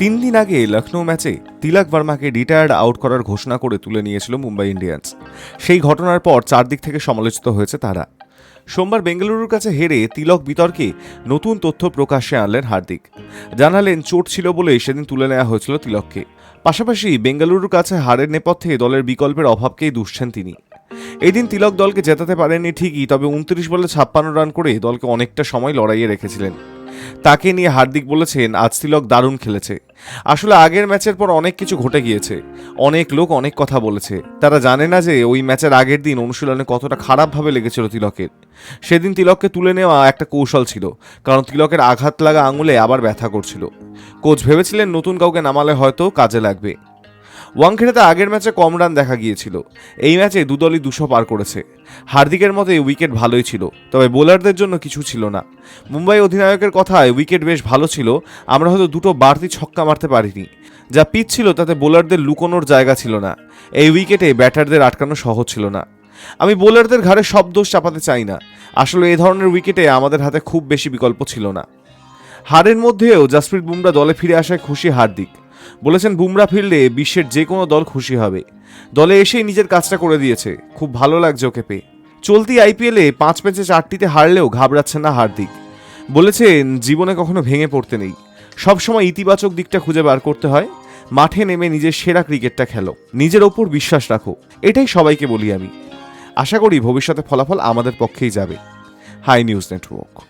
তিন দিন আগে লখনৌ ম্যাচে তিলক বর্মাকে রিটায়ার্ড আউট করার ঘোষণা করে তুলে নিয়েছিল মুম্বাই ইন্ডিয়ান্স। সেই ঘটনার পর চারদিক থেকে সমালোচিত হয়েছে তারা। সোমবার বেঙ্গালুরুর কাছে হেরে তিলক বিতর্কে নতুন তথ্য প্রকাশ্যে আনলেন হার্দিক। জানালেন, চোট ছিল বলে সেদিন তুলে নেওয়া হয়েছিল তিলককে। পাশাপাশি বেঙ্গালুরুর কাছে হারের নেপথ্যে দলের বিকল্পের অভাবকেই দুষছেন তিনি। এদিন তিলক দলকে জেতাতে পারেননি ঠিকই, তবে উনত্রিশ বলে ছাপ্পান্ন রান করে দলকে অনেকটা সময় লড়াইয়ে রেখেছিলেন। তাকে নিয়ে হার্দিক বলেছেন, আজ তিলক দারুণ খেলেছে। আসলে আগের ম্যাচের পর অনেক কিছু ঘটে গিয়েছে। অনেক লোক অনেক কথা বলেছে। তারা জানে না যে ওই ম্যাচের আগের দিন অনুশীলনে কতটা খারাপভাবে লেগেছিল তিলকের। সেদিন তিলককে তুলে নেওয়া একটা কৌশল ছিল, কারণ তিলকের আঘাত লাগা আঙুলে আবার ব্যথা করছিল। কোচ ভেবেছিলেন নতুন কাউকে নামালে হয়তো কাজে লাগবে। ওয়াংখেড়েতে আগের ম্যাচে কম রান দেখা গিয়েছিল। এই ম্যাচে দুদলই দুশো পার করেছে। হার্দিকের মতে উইকেট ভালোই ছিল, তবে বোলারদের জন্য কিছু ছিল না। মুম্বাই অধিনায়কের কথায় উইকেট বেশ ভালো ছিল, আমরা হয়তো দুটো বাড়তি ছক্কা মারতে পারিনি। যা পিচ ছিল তাতে বোলারদের লুকোনোর জায়গা ছিল না। এই উইকেটে ব্যাটারদের আটকানো সহজ ছিল না। আমি বোলারদের ঘাড়ে সব দোষ চাপাতে চাই না। আসলে এ ধরনের উইকেটে আমাদের হাতে খুব বেশি বিকল্প ছিল না। হারের মধ্যেও জাসপ্রীত বুমরা দলে ফিরে আসায় খুশি হার্দিক। বলেছেন বুমরা ফিরলে বিশ্বের যে কোনো দল খুশি হবে। দলে এসেই নিজের কাজটা করে দিয়েছে। খুব ভালো লাগছে ওকে পেয়ে। চলতি আইপিএলে পাঁচ ম্যাচে চারটিতে হারলেও ঘাবড়াচ্ছেন না হার্দিক। বলেছেন জীবনে কখনো ভেঙে পড়তে নেই। সবসময় ইতিবাচক দিকটা খুঁজে বার করতে হয়। মাঠে নেমে নিজের সেরা ক্রিকেটটা খেলো। নিজের ওপর বিশ্বাস রাখো। এটাই সবাইকে বলি আমি। আশা করি ভবিষ্যতে ফলাফল আমাদের পক্ষেই যাবে। High news network.